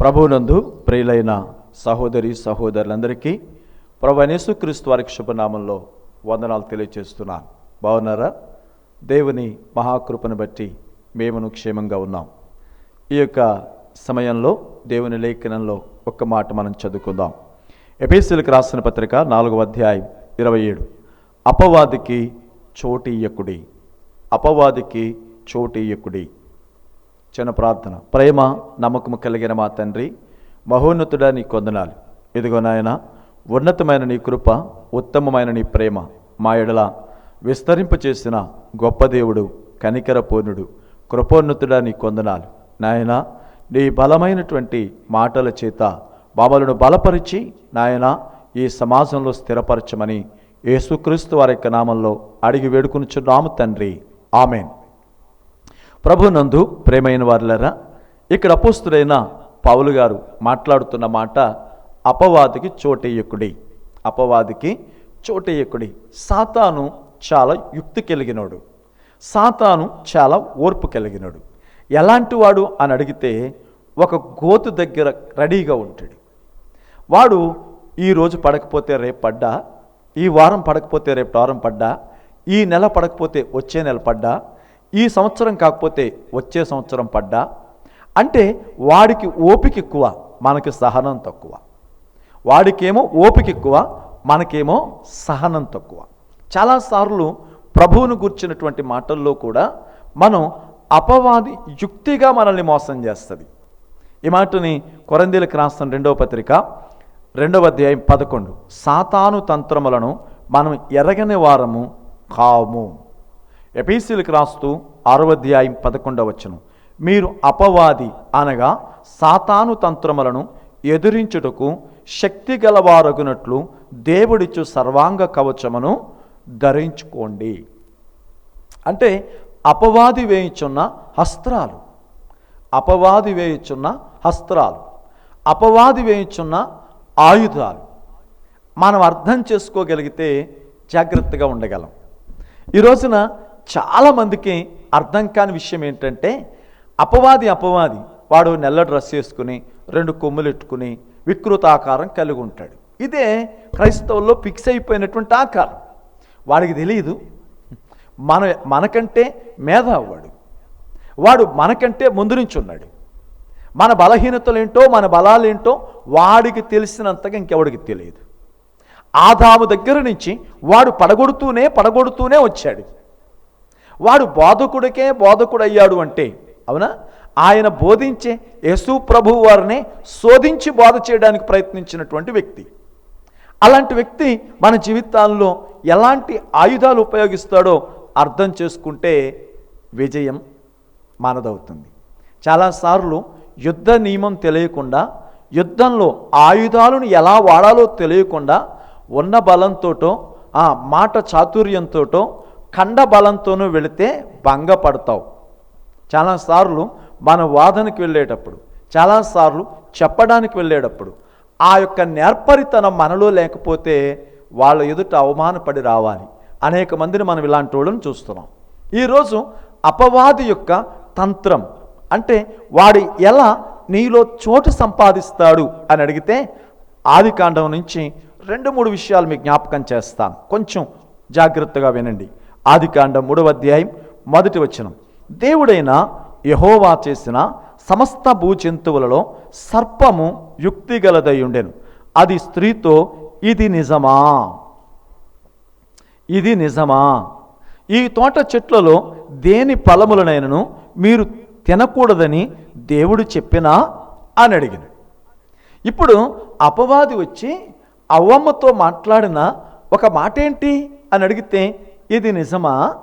ప్రభునందు ప్రియులైన సహోదరి సహోదరులందరికీ ప్రభు యేసుక్రీస్తు వారి శుభనామంలో వందనాలు తెలియజేస్తున్నాను బాగున్నారా? దేవుని మహాకృపను బట్టి మేమును క్షేమంగా ఉన్నాం. ఈ యొక్క సమయంలో దేవుని లేఖనంలో ఒక్క మాట మనం చదువుకుందాం. ఎపిసిలకు రాసిన పత్రిక నాలుగవ అధ్యాయం ఇరవై ఏడు. అపవాదికి చోటీయకుడి అపవాదికి చోటీయకుడి చిన్న ప్రార్థన. ప్రేమ నమ్మకము కలిగిన మా తండ్రి మహోన్నతుడ నీ కొందనాలు. ఇదిగో నాయన ఉన్నతమైన నీ కృప ఉత్తమమైన నీ ప్రేమ మా ఎడల విస్తరింపచేసిన గొప్ప దేవుడు కనికర పూర్ణుడు కృపోన్నతుడా నీ కొందనాలు. నాయన నీ బలమైనటువంటి మాటల చేత బాబలను బలపరిచి నాయన ఈ సమాజంలో స్థిరపరచమని యేసుక్రీస్తు వారి యొక్క నామంలో అడిగి వేడుకునిచున్నాము తండ్రి. ఆమెన్. ప్రభునందు ప్రేమైన వారులరా ఇక్కడ అపోస్తుడైన పావులు గారు మాట్లాడుతున్న మాట అపవాదికి చోటేయకుడి. అపవాదికి చోటేయకుడి. సాతాను చాలా యుక్తి కలిగినోడు. సాతాను చాలా ఓర్పు కలిగినాడు. ఎలాంటి వాడు అని అడిగితే ఒక గోతు దగ్గర రెడీగా ఉంటాడు. వాడు ఈరోజు పడకపోతే రేపు పడ్డా ఈ వారం పడకపోతే రేపు వారం పడ్డా ఈ నెల పడకపోతే వచ్చే నెల పడ్డా ఈ సంవత్సరం కాకపోతే వచ్చే సంవత్సరం పడ్డా? అంటే వాడికి ఓపిక ఎక్కువ మనకి సహనం తక్కువ. వాడికేమో ఓపిక ఎక్కువ మనకేమో సహనం తక్కువ. చాలాసార్లు ప్రభువును గుర్చినటువంటి మాటల్లో కూడా మనం అపవాది యుక్తిగా మనల్ని మోసం చేస్తుంది. ఈ మాటని కొరందీలకు రాసిన రెండవ పత్రిక రెండవ అధ్యాయం పదకొండు. సాతాను తంత్రములను మనం ఎరగని వారము కాము. ఎపీసీలకు రాస్తూ ఆరో అధ్యాయం పదకొండవ వచ్చను మీరు అపవాది అనగా సాతాను తంత్రములను ఎదిరించుటకు శక్తి గలవారగునట్లు దేవుడిచ్చు సర్వాంగ కవచమును ధరించుకోండి. అంటే అపవాది వేయించున్న హస్త్రాలు. అపవాది వేయించున్న హస్త్రాలు. అపవాది వేయించున్న ఆయుధాలు. మనం అర్థం చేసుకోగలిగితే జాగ్రత్తగా ఉండగలం. ఈ రోజున చాలామందికి అర్థం కాని విషయం ఏంటంటే అపవాది అపవాది. వాడు నల్ల డ్రెస్ వేసుకుని రెండు కొమ్ములు ఎట్టుకుని వికృతాకారం కలిగి ఉంటాడు. ఇదే క్రైస్తవుల్లో ఫిక్స్ అయిపోయినటువంటి ఆకారం. వాడికి తెలియదు మన మనకంటే మేధావాడు వాడు మనకంటే ముందు నుంచి ఉన్నాడు. మన బలహీనతలు ఏంటో మన ఏంటో వాడికి తెలిసినంతగా ఇంకెవడికి తెలియదు. ఆదాము దగ్గర నుంచి వాడు పడగొడుతూనే పడగొడుతూనే వచ్చాడు. వాడు బోధకుడికే బోధకుడు అయ్యాడు అంటే అవునా? ఆయన బోధించే యేసు ప్రభు వారిని శోధించి బోధ చేయడానికి ప్రయత్నించినటువంటి వ్యక్తి. అలాంటి వ్యక్తి మన జీవితాల్లో ఎలాంటి ఆయుధాలు ఉపయోగిస్తాడో అర్థం చేసుకుంటే విజయం మనదవుతుంది. చాలాసార్లు యుద్ధ నియమం తెలియకుండా యుద్ధంలో ఆయుధాలను ఎలా వాడాలో తెలియకుండా ఉన్న బలంతోటో ఆ మాట చాతుర్యంతోటో ఖండబలంతోనూ వెళితే భంగపడతావు. చాలాసార్లు మన వాదనకి వెళ్ళేటప్పుడు చాలాసార్లు చెప్పడానికి వెళ్ళేటప్పుడు ఆ యొక్క నేర్పరితనం మనలో లేకపోతే వాళ్ళ ఎదుట అవమానపడి రావాలి. అనేక మందిని మనం ఇలాంటి వాళ్ళని చూస్తున్నాం. ఈరోజు అపవాది యొక్క తంత్రం అంటే వాడు ఎలా నీలో చోటు సంపాదిస్తాడు అని అడిగితే ఆది కాండం నుంచి రెండు మూడు విషయాలు మీకు జ్ఞాపకం చేస్తాను. కొంచెం జాగ్రత్తగా వినండి. ఆది కాండం మూడవ అధ్యాయం మొదటి వచనం. దేవుడైన యహోవా చేసిన సమస్త భూజంతువులలో సర్పము యుక్తిగలదై ఉండెను అది స్త్రీతో ఇది నిజమా? ఇది నిజమా? ఈ తోట చెట్లలో దేని ఫలములనైనను మీరు తినకూడదని దేవుడు చెప్పినా? అని అడిగిన. ఇప్పుడు అపవాది వచ్చి అవ్వమ్మతో మాట్లాడిన ఒక మాట ఏంటి అని అడిగితే ఇది నిజమా?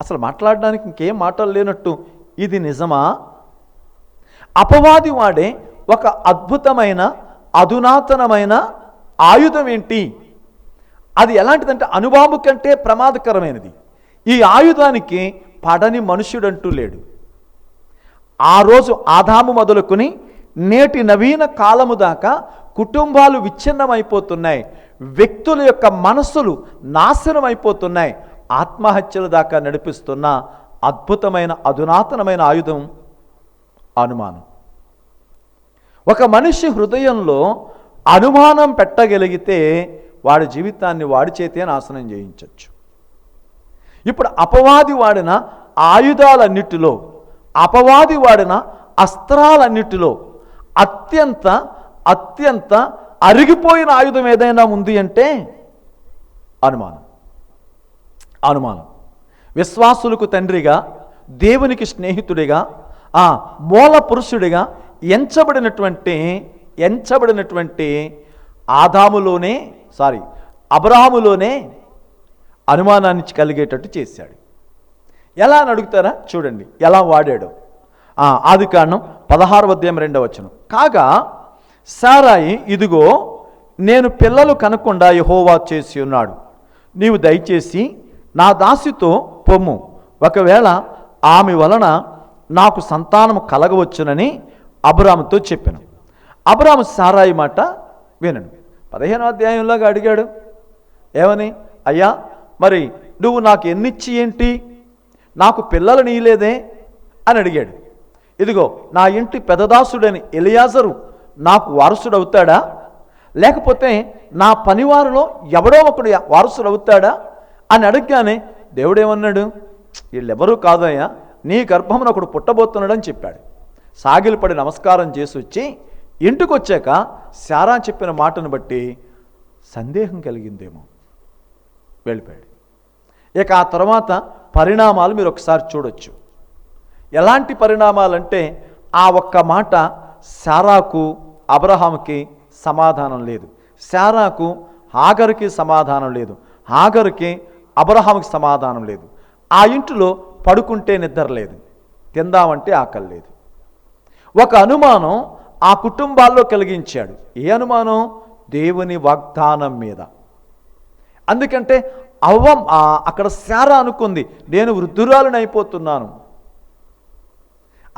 అసలు మాట్లాడడానికి ఇంకేం మాటలు లేనట్టు. ఇది నిజమా? అపవాది వాడే ఒక అద్భుతమైన అధునాతనమైన ఆయుధం ఏంటి? అది ఎలాంటిదంటే అనుబాబు కంటే ప్రమాదకరమైనది. ఈ ఆయుధానికి పడని మనుష్యుడంటూ లేడు. ఆ రోజు ఆదాము మొదలుకొని నేటి నవీన కాలము దాకా కుటుంబాలు విచ్ఛిన్నమైపోతున్నాయి. వ్యక్తుల యొక్క మనస్సులు నాశనం అయిపోతున్నాయి ఆత్మహత్యల దాకా నడిపిస్తున్న అద్భుతమైన అధునాతనమైన ఆయుధం అనుమానం. ఒక మనిషి హృదయంలో అనుమానం పెట్టగలిగితే వాడి జీవితాన్ని వాడి చేతే నాశనం చేయించవచ్చు ఇప్పుడు అపవాది వాడిన ఆయుధాలన్నిటిలో అపవాది వాడిన అస్త్రాలన్నిటిలో అత్యంత అత్యంత అరిగిపోయిన ఆయుధం ఏదైనా ఉంది అంటే అనుమానం. అనుమానం. విశ్వాసులకు తండ్రిగా దేవునికి స్నేహితుడిగా ఆ మూల పురుషుడిగా ఎంచబడినటువంటి ఎంచబడినటువంటి ఆదాములోనే సారీ అబ్రహాములోనే అనుమానాన్ని కలిగేటట్టు చేశాడు. ఎలా అని అడుగుతారా? చూడండి. ఎలా వాడాడు? ఆది కాండం పదహారు అధ్యాయం రెండవ వచ్చను కాగా సారాయి ఇదిగో నేను పిల్లలు కనుక్కుండా యహోవా చేసి ఉన్నాడు. నీవు దయచేసి నా దాసితో పొమ్ము. ఒకవేళ ఆమె వలన నాకు సంతానము కలగవచ్చునని అబ్రాముతో చెప్పాను. అబ్రాము సారాయి మాట వినను. పదిహేను అధ్యాయంలోగా అడిగాడు ఏమని? అయ్యా మరి నువ్వు నాకు ఎన్నిచ్చి ఏంటి? నాకు పిల్లలు నీయలేదే అని అడిగాడు. ఇదిగో నా ఇంటి పెదదాసుడని ఎలియాజరు నాకు వారసుడు అవుతాడా? లేకపోతే నా పనివారిలో ఎవడో ఒకడు వారసుడు అవుతాడా? అని అడగగానే దేవుడేమన్నాడు? వీళ్ళెవరూ కాదయ్యా నీ గర్భమున ఒకడు పుట్టబోతున్నాడని చెప్పాడు. సాగిలపడి నమస్కారం చేసి వచ్చి ఇంటికి వచ్చాక శారా చెప్పిన మాటను బట్టి సందేహం కలిగిందేమో. వెళ్ళిపోయాడు. ఇక ఆ తర్వాత పరిణామాలు మీరు ఒకసారి చూడొచ్చు. ఎలాంటి పరిణామాలంటే ఆ ఒక్క మాట శారాకు అబ్రహాంకి సమాధానం లేదు. శారాకు హాగరుకి సమాధానం లేదు. హాగరుకి అబ్రహాంకి సమాధానం లేదు. ఆ ఇంటిలో పడుకుంటే నిద్ర లేదు. తిందామంటే ఆకలి లేదు. ఒక అనుమానం ఆ కుటుంబాల్లో కలిగించాడు. ఏ అనుమానం? దేవుని వాగ్దానం మీద. అందుకంటే అవ్వం అక్కడ శారా అనుకుంది నేను వృద్ధురాలని అయిపోతున్నాను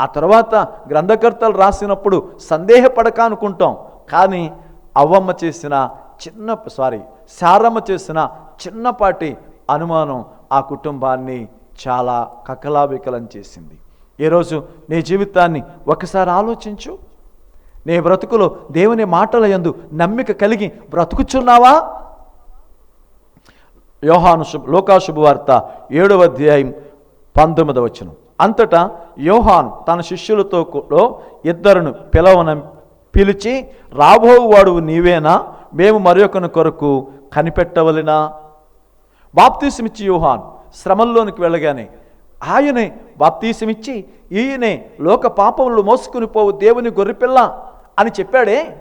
ఆ తర్వాత గ్రంథకర్తలు రాసినప్పుడు సందేహపడక అనుకుంటాం కానీ అవ్వమ్మ చేసిన చిన్న సారీ శారమ్మ చేసిన చిన్నపాటి అనుమానం ఆ కుటుంబాన్ని చాలా కకలావికలం చేసింది. ఈరోజు నీ జీవితాన్ని ఒకసారి ఆలోచించు. నీ బ్రతుకులో దేవుని మాటల యందు నమ్మిక కలిగి బ్రతుకుచున్నావా? యోహాను శుభ లోకాశుభవార్త ఏడవ అధ్యాయం పంతొమ్మిదవ వచనం. అంతటా యోహాన్ తన శిష్యులతో కూడా ఇద్దరును పిలవన పిలిచి రాబోవాడు నీవేనా? మేము మరొకని కొరకు కనిపెట్టవలెనా? బాప్తీసమిచ్చి యోహాన్ శ్రమల్లోనికి వెళ్ళగానే ఆయనే బాప్తీసమిచ్చి ఈయనే లోక పాపములు మోసుకుని పోవు దేవుని గొర్రెపిల్ల అని చెప్పాడే.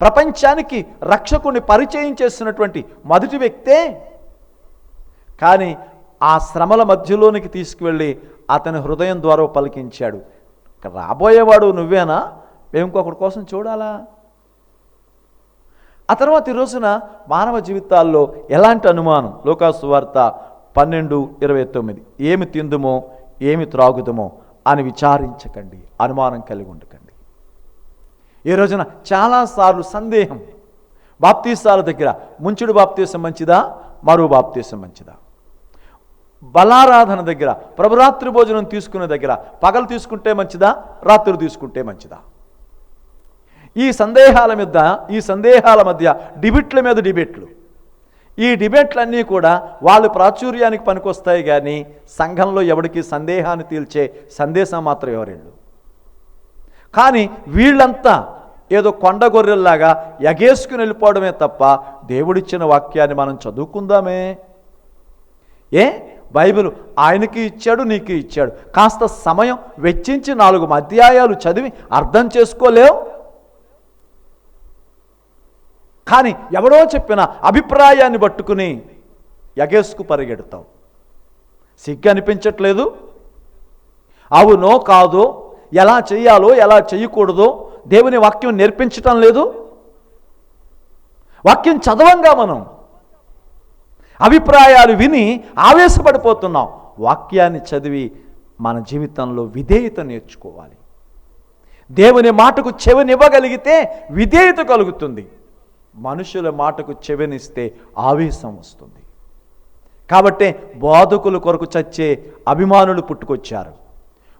ప్రపంచానికి రక్షకుని పరిచయం చేసినటువంటి మొదటి వ్యక్తే. కానీ ఆ శ్రమల మధ్యలోనికి తీసుకువెళ్ళి అతని హృదయం ద్వారా పలికించాడు. రాబోయేవాడు నువ్వేనా? మేము ఇంకొకటి కోసం చూడాలా? ఆ తర్వాత ఈ రోజున మానవ జీవితాల్లో ఎలాంటి అనుమానం? లోకాసు వార్త పన్నెండు ఇరవై తొమ్మిది. ఏమి తిందుమో ఏమి త్రాగుదమో అని విచారించకండి. అనుమానం కలిగి ఉండకండి. ఈ రోజున చాలాసార్లు సందేహం. బాప్తీసాల దగ్గర ముంచుడు బాప్తీసం మంచిదా? మరో బాప్తీసం మంచిదా? బలారాధన దగ్గర ప్రభురాత్రి భోజనం తీసుకునే దగ్గర పగలు తీసుకుంటే మంచిదా రాత్రి తీసుకుంటే మంచిదా? ఈ సందేహాల మీద ఈ సందేహాల మధ్య డిబేట్ల మీద డిబేట్లు. ఈ డిబేట్లన్నీ కూడా వాళ్ళు ప్రాచుర్యానికి పనికొస్తాయి కానీ సంఘంలో ఎవరికి సందేహాన్ని తీల్చే సందేశం మాత్రం ఎవరిళ్ళు? కానీ వీళ్ళంతా ఏదో కొండ గొర్రెల్లాగా ఎగేసుకుని వెళ్ళిపోవడమే తప్ప దేవుడిచ్చిన వాక్యాన్ని మనం చదువుకుందామే. ఏ? బైబిల్ ఆయనకి ఇచ్చాడు నీకు ఇచ్చాడు. కాస్త సమయం వెచ్చించి నాలుగు అధ్యాయాలు చదివి అర్థం చేసుకోలేవు. కానీ ఎవడో చెప్పిన అభిప్రాయాన్ని పట్టుకుని ఎగేసుకు పరిగెడతావు. సిగ్గు అనిపించట్లేదు? అవునో కాదో? ఎలా చేయాలో ఎలా చేయకూడదో? దేవుని వాక్యం నేర్పించటం లేదు? వాక్యం చదవంగా మనం అభిప్రాయాలు విని ఆవేశపడిపోతున్నాం. వాక్యాన్ని చదివి మన జీవితంలో విధేయత నేర్చుకోవాలి. దేవుని మాటకు చెవినివ్వగలిగితే విధేయత కలుగుతుంది. మనుషుల మాటకు చెవినిస్తే ఆవేశం వస్తుంది. కాబట్టే బోధకుల కొరకు చచ్చే అభిమానులు పుట్టుకొచ్చారు.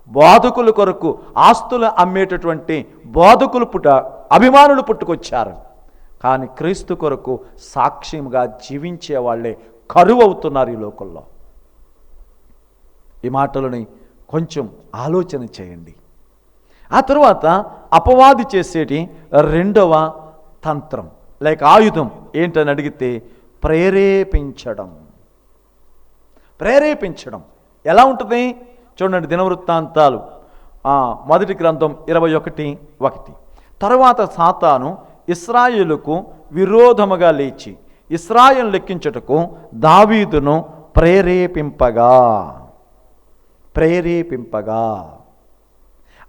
బోధకుల కొరకు ఆస్తులు అమ్మేటటువంటి బోధకులు పుట అభిమానులు పుట్టుకొచ్చారు. కానీ క్రీస్తు కొరకు సాక్ష్యంగా జీవించే వాళ్ళే కరువు అవుతున్నారు ఈ లోకంలో. ఈ మాటలని కొంచెం ఆలోచన చేయండి. ఆ తరువాత అపవాది చేసేటి రెండవ తంత్రం లేక ఆయుధం ఏంటని అడిగితే ప్రేరేపించడం. ప్రేరేపించడం. ఎలా ఉంటుంది? చూడండి దినవృత్తాంతాలు. మొదటి గ్రంథం ఇరవై ఒకటి ఒకటి. తర్వాత సాతాను ఇస్రాయేలుకు విరోధముగా లేచి ఇస్రాయిల్ లెక్కించుటకు దావీదును ప్రేరేపింపగా. ప్రేరేపింపగా.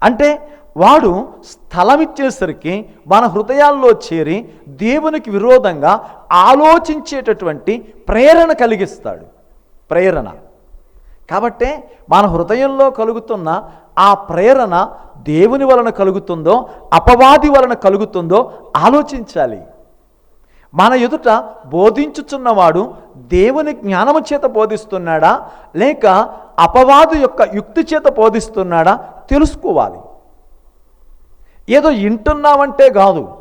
అంటే వాడు స్థలం ఇచ్చేసరికి మన హృదయాల్లో చేరి దేవునికి విరోధంగా ఆలోచించేటటువంటి ప్రేరణ కలిగిస్తాడు. ప్రేరణ. కాబట్టే మన హృదయంలో కలుగుతున్న ఆ ప్రేరణ దేవుని వలన కలుగుతుందో అపవాది వలన కలుగుతుందో ఆలోచించాలి. మన ఎదుట బోధించుచున్నవాడు దేవుని జ్ఞానము చేత బోధిస్తున్నాడా లేక అపవాదు యొక్క యుక్తి చేత బోధిస్తున్నాడా తెలుసుకోవాలి. ఏదో వింటున్నామంటే కాదు.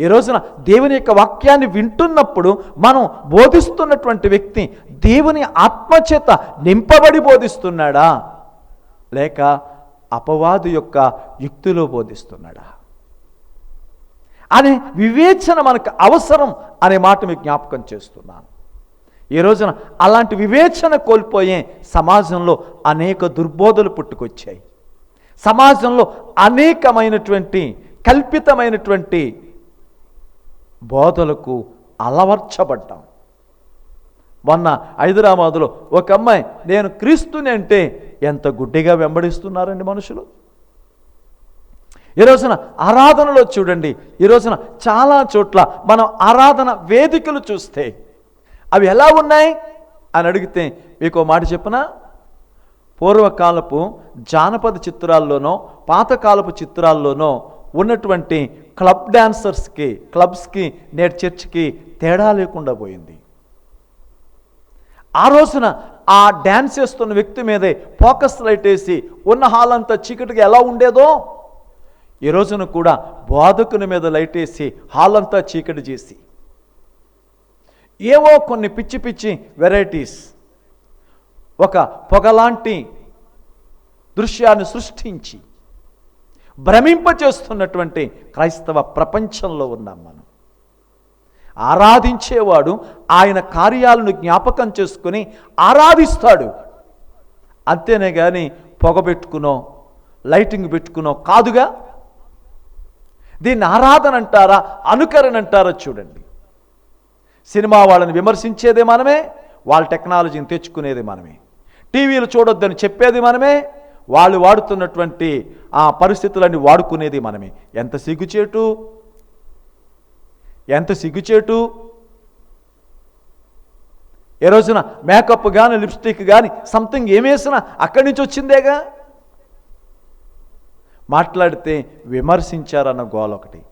ఈ రోజున దేవుని యొక్క వాక్యాన్ని వింటున్నప్పుడు మనం బోధిస్తున్నటువంటి వ్యక్తి దేవుని ఆత్మచేత నింపబడి బోధిస్తున్నాడా? లేక అపవాదు యొక్క యుక్తిలో బోధిస్తున్నాడా? అనే వివేచన మనకు అవసరం అనే మాట మీకు జ్ఞాపకం చేస్తున్నాను. ఈ రోజున అలాంటి వివేచన కోల్పోయే సమాజంలో అనేక దుర్బోధలు పుట్టుకొచ్చాయి. సమాజంలో అనేకమైనటువంటి కల్పితమైనటువంటి బోధలకు అలవర్చబడ్డాం. మొన్న హైదరాబాదులో ఒక అమ్మాయి నేను క్రీస్తుని అంటే ఎంత గుడ్డిగా వెంబడిస్తున్నారండి మనుషులు? ఈ రోజున ఆరాధనలో చూడండి ఈ రోజున చాలా చోట్ల మనం ఆరాధన వేదికలు చూస్తే అవి ఎలా ఉన్నాయి అని అడిగితే మీకు మాట చెప్పిన? పూర్వకాలపు జానపద చిత్రాల్లోనో పాతకాలపు చిత్రాల్లోనో ఉన్నటువంటి క్లబ్ డాన్సర్స్కి క్లబ్స్కి నేటి చర్చ్కి తేడా లేకుండా పోయింది. ఆ రోజున ఆ డ్యాన్స్ చేస్తున్న వ్యక్తి మీదే ఫోకస్ లైట్ వేసి ఉన్న హాల్ అంతా చీకటిగా ఎలా ఉండేదో ఈ రోజున కూడా బోధకుని మీద లైట్ వేసి హాల్ అంతా చీకటి చేసి ఏవో కొన్ని పిచ్చి పిచ్చి వెరైటీస్ ఒక పొగలాంటి దృశ్యాన్ని సృష్టించి భ్రమింపచేస్తున్నటువంటి క్రైస్తవ ప్రపంచంలో ఉన్నాం మనం. ఆరాధించేవాడు ఆయన కార్యాలను జ్ఞాపకం చేసుకుని ఆరాధిస్తాడు. అంతేనే కానీ పొగ పెట్టుకునో లైటింగ్ పెట్టుకునో కాదుగా? దీన్ని ఆరాధన అంటారా అనుకరణ అంటారా చూడండి. సినిమా వాళ్ళని విమర్శించేదే మనమే వాళ్ళ టెక్నాలజీని తెచ్చుకునేది మనమే. టీవీలు చూడొద్దని చెప్పేది మనమే వాళ్ళు వాడుతున్నటువంటి ఆ పరిస్థితులన్నీ వాడుకునేది మనమే. ఎంత సిగ్గుచేటు? ఎంత సిగ్గుచేటు? ఏ రోజున మేకప్ కానీ లిప్స్టిక్ కానీ సంథింగ్ ఏమేసినా అక్కడి నుంచి వచ్చిందేగా? మాట్లాడితే విమర్శించారన్న గోల ఒకటి.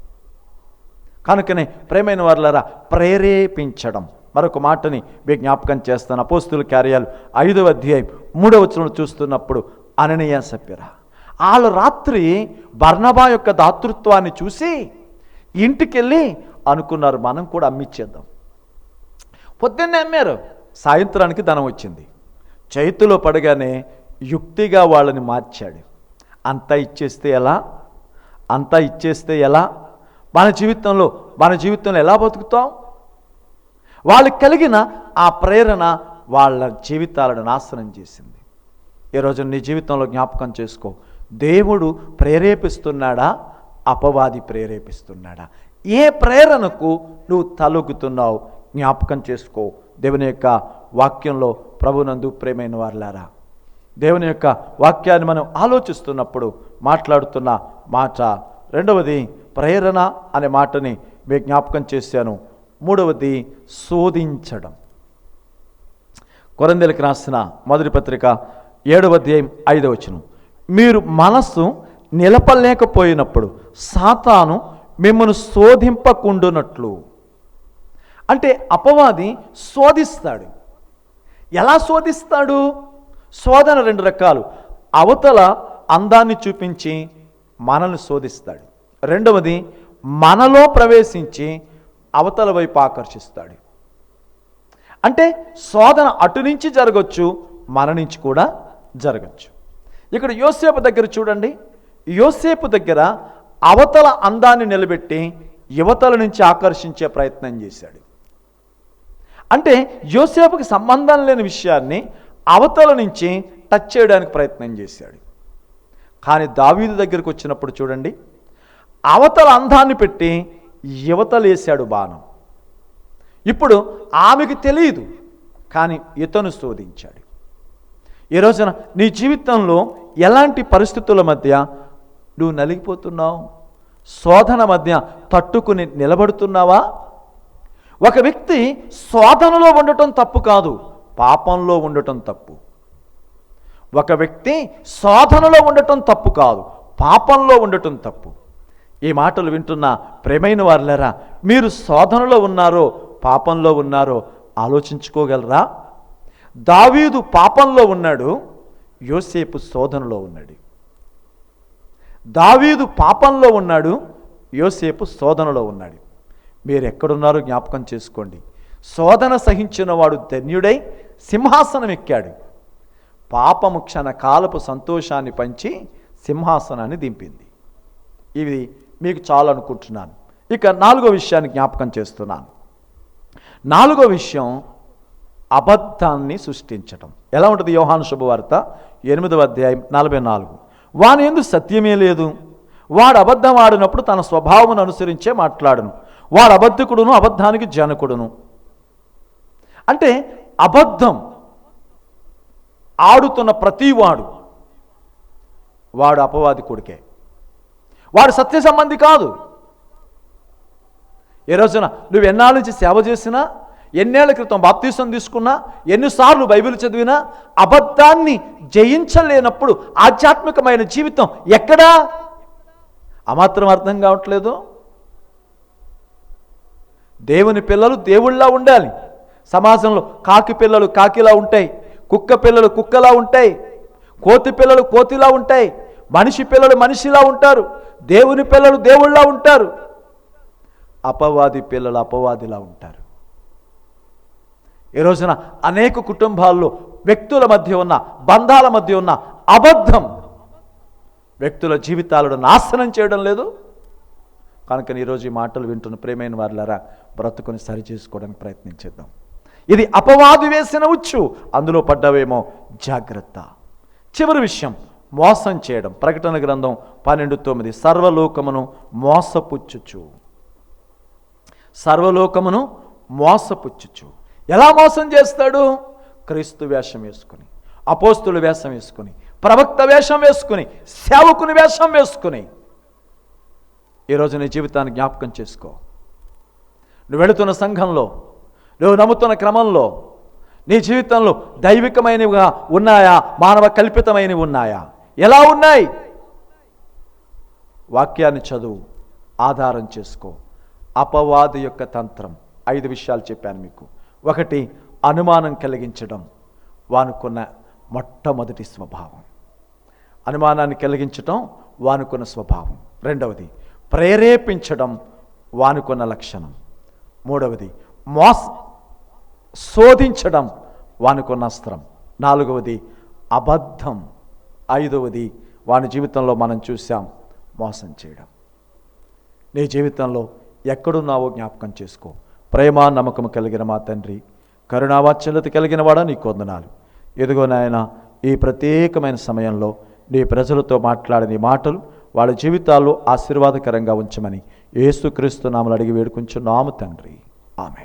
కనుకనే ప్రేమైన వర్లరా ప్రేరేపించడం. మరొక మాటని విజ్ఞాపకం జ్ఞాపకం చేస్తాను. అపోస్తుల కార్యాలు ఐదవ అధ్యాయం మూడవ చూస్తున్నప్పుడు అననీయ సభ్యుర. వాళ్ళు రాత్రి బర్నబా యొక్క దాతృత్వాన్ని చూసి ఇంటికెళ్ళి అనుకున్నారు మనం కూడా అమ్మిచ్చేద్దాం. పొద్దున్నే అమ్మారు. సాయంత్రానికి ధనం వచ్చింది. చేతిలో పడగానే యుక్తిగా వాళ్ళని మార్చాడు. అంతా ఇచ్చేస్తే ఎలా? అంతా ఇచ్చేస్తే ఎలా? మన జీవితంలో మన జీవితంలో ఎలా బతుకుతాం? వాళ్ళకి కలిగిన ఆ ప్రేరణ వాళ్ళ జీవితాలను నాశనం చేసింది. ఈరోజు నీ జీవితంలో జ్ఞాపకం చేసుకో. దేవుడు ప్రేరేపిస్తున్నాడా? అపవాది ప్రేరేపిస్తున్నాడా? ఏ ప్రేరణకు నువ్వు తలొగ్గుతున్నావు జ్ఞాపకం చేసుకో. దేవుని యొక్క వాక్యంలో ప్రభునందు ప్రేమైన వారులారా దేవుని యొక్క వాక్యాన్ని మనం ఆలోచిస్తున్నప్పుడు మాట్లాడుతున్న మాట రెండవది ప్రేరణ అనే మాటని మీ జ్ఞాపకం చేశాను. మూడవది శోధించడం. కొరందెలకు రాసిన మొదటి పత్రిక ఏడవ అధ్యాయం ఐదవ వచనం. మీరు మనస్సు నిలపలేకపోయినప్పుడు సాతాను మిమ్మల్ని శోధింపకుండునట్లు. అంటే అపవాది శోధిస్తాడు. ఎలా శోధిస్తాడు? శోధన రెండు రకాలు. అవతల అందాన్ని చూపించి మనల్ని శోధిస్తాడు. రెండవది మనలో ప్రవేశించి అవతల వైపు ఆకర్షిస్తాడు. అంటే శోధన అటు నుంచి జరగచ్చు మన నుంచి కూడా జరగచ్చు. ఇక్కడ యోసేపు దగ్గర చూడండి. యోసేపు దగ్గర అవతల అందాన్ని నిలబెట్టి యువతల నుంచి ఆకర్షించే ప్రయత్నం చేశాడు. అంటే యోసేపుకి సంబంధం లేని విషయాన్ని అవతల నుంచి టచ్ చేయడానికి ప్రయత్నం చేశాడు. కానీ దావీదు దగ్గరకు వచ్చినప్పుడు చూడండి. అవతల అందాన్ని పెట్టి యువతలేశాడు బాణం. ఇప్పుడు ఆమెకు తెలియదు కానీ ఇతను శోధించాడు. ఈ రోజున నీ జీవితంలో ఎలాంటి పరిస్థితుల మధ్య నువ్వు నలిగిపోతున్నావు? శోధన మధ్య తట్టుకుని నిలబడుతున్నావా? ఒక వ్యక్తి శోధనలో ఉండటం తప్పు కాదు పాపంలో ఉండటం తప్పు. ఒక వ్యక్తి శోధనలో ఉండటం తప్పు కాదు పాపంలో ఉండటం తప్పు. ఈ మాటలు వింటున్న ప్రేమైన వారులరా మీరు శోధనలో ఉన్నారో పాపంలో ఉన్నారో ఆలోచించుకోగలరా? దావీదు పాపంలో ఉన్నాడు యోసేపు శోధనలో ఉన్నాడు. దావీదు పాపంలో ఉన్నాడు యోసేపు శోధనలో ఉన్నాడు. మీరు ఎక్కడున్నారో జ్ఞాపకం చేసుకోండి. శోధన సహించిన వాడు ధన్యుడై సింహాసనం ఎక్కాడు పాపము క్షణ కాలపు సంతోషాన్ని పంచి సింహాసనాన్ని దింపింది. ఇది మీకు చాలనుకుంటున్నాను ఇక నాలుగో విషయాన్ని జ్ఞాపకం చేస్తున్నాను. నాలుగో విషయం అబద్ధాన్ని సృష్టించటం. ఎలా ఉంటుంది యోహాను శుభవార్త? ఎనిమిదవ అధ్యాయం నలభై నాలుగు. వాని ఎందు సత్యమే లేదు. వాడు అబద్ధం ఆడినప్పుడు తన స్వభావం అనుసరించే మాట్లాడును. వాడు అబద్ధకుడును అబద్ధానికి జనకుడును. అంటే అబద్ధం ఆడుతున్న ప్రతివాడు వాడు అపవాది కొడుకే. వాడు సత్య సంబంధి కాదు. ఏ రోజున నువ్వు ఎన్నాళ్ళ నుంచి సేవ చేసినా ఎన్నేళ్ళ క్రితం బాప్తీసం తీసుకున్నా ఎన్నిసార్లు బైబిల్ చదివినా అబద్ధాన్ని జయించలేనప్పుడు ఆధ్యాత్మికమైన జీవితం ఎక్కడా? అమాత్రం అర్థం కావట్లేదు. దేవుని పిల్లలు దేవుళ్ళలా ఉండాలి. సమాజంలో కాకి పిల్లలు కాకిలా ఉంటాయి కుక్క పిల్లలు కుక్కలా ఉంటాయి కోతి పిల్లలు కోతిలా ఉంటాయి మనిషి పిల్లలు మనిషిలా ఉంటారు దేవుని పిల్లలు దేవుళ్ళలా ఉంటారు. అపవాది పిల్లలు అపవాదిలా ఉంటారు. ఈ రోజున అనేక కుటుంబాల్లో వ్యక్తుల మధ్య ఉన్న బంధాల మధ్య ఉన్న అబద్ధం వ్యక్తుల జీవితాలను నాశనం చేయడం లేదు. కనుక ఈరోజు ఈ మాటలు వింటున్న ప్రేమైన వారిలారా బ్రతుకుని సరి చేసుకోవడానికి ప్రయత్నించేద్దాం ఇది అపవాదు వేసిన ఉచ్చు అందులో పడ్డవేమో జాగ్రత్త. చివరి విషయం మోసం చేయడం. ప్రకటన గ్రంథం పన్నెండు తొమ్మిది. సర్వలోకమును మోసపుచ్చుచు. సర్వలోకమును మోసపుచ్చుచు. ఎలా మోసం చేస్తాడు? క్రీస్తు వేషం వేసుకుని అపోస్తుల వేషం వేసుకుని ప్రవక్త వేషం వేసుకుని సేవకుని వేషం వేసుకుని. ఈరోజు నీ జీవితాన్ని జ్ఞాపకం చేసుకో. నువ్వు వెళుతున్న సంఘంలో నువ్వు నమ్ముతున్న క్రమంలో నీ జీవితంలో దైవికమైనవిగా ఉన్నాయా? మానవ కల్పితమైనవి ఉన్నాయా? ఎలా ఉన్నాయి? వాక్యాన్ని చదువు ఆధారం చేసుకో. అపవాది యొక్క తంత్రం ఐదు విషయాలు చెప్పాను మీకు. ఒకటి అనుమానం కలిగించడం వానుకున్న మొట్టమొదటి స్వభావం. అనుమానాన్ని కలిగించడం వానుకున్న స్వభావం. రెండవది ప్రేరేపించడం వానుకున్న లక్షణం. మూడవది మోస శోధించడం వానుకున్న అస్త్రం. నాలుగవది అబద్ధం. ఐదవది వాని జీవితంలో మనం చూసాం మోసం చేయడం. నీ జీవితంలో ఎక్కడున్నావో జ్ఞాపకం చేసుకో. ప్రేమ నమ్మకం కలిగిన మా తండ్రి కరుణావాత్సల్యత కలిగిన వాడా నీ కొందనాలు ఎదుగో నాయన ఈ ప్రత్యేకమైన సమయంలో నీ ప్రజలతో మాట్లాడని మాటలు వాళ్ళ జీవితాల్లో ఆశీర్వాదకరంగా ఉంచమని ఏసుక్రీస్తు నామలు అడిగి వేడుకుంటున్నాము తండ్రి. ఆమె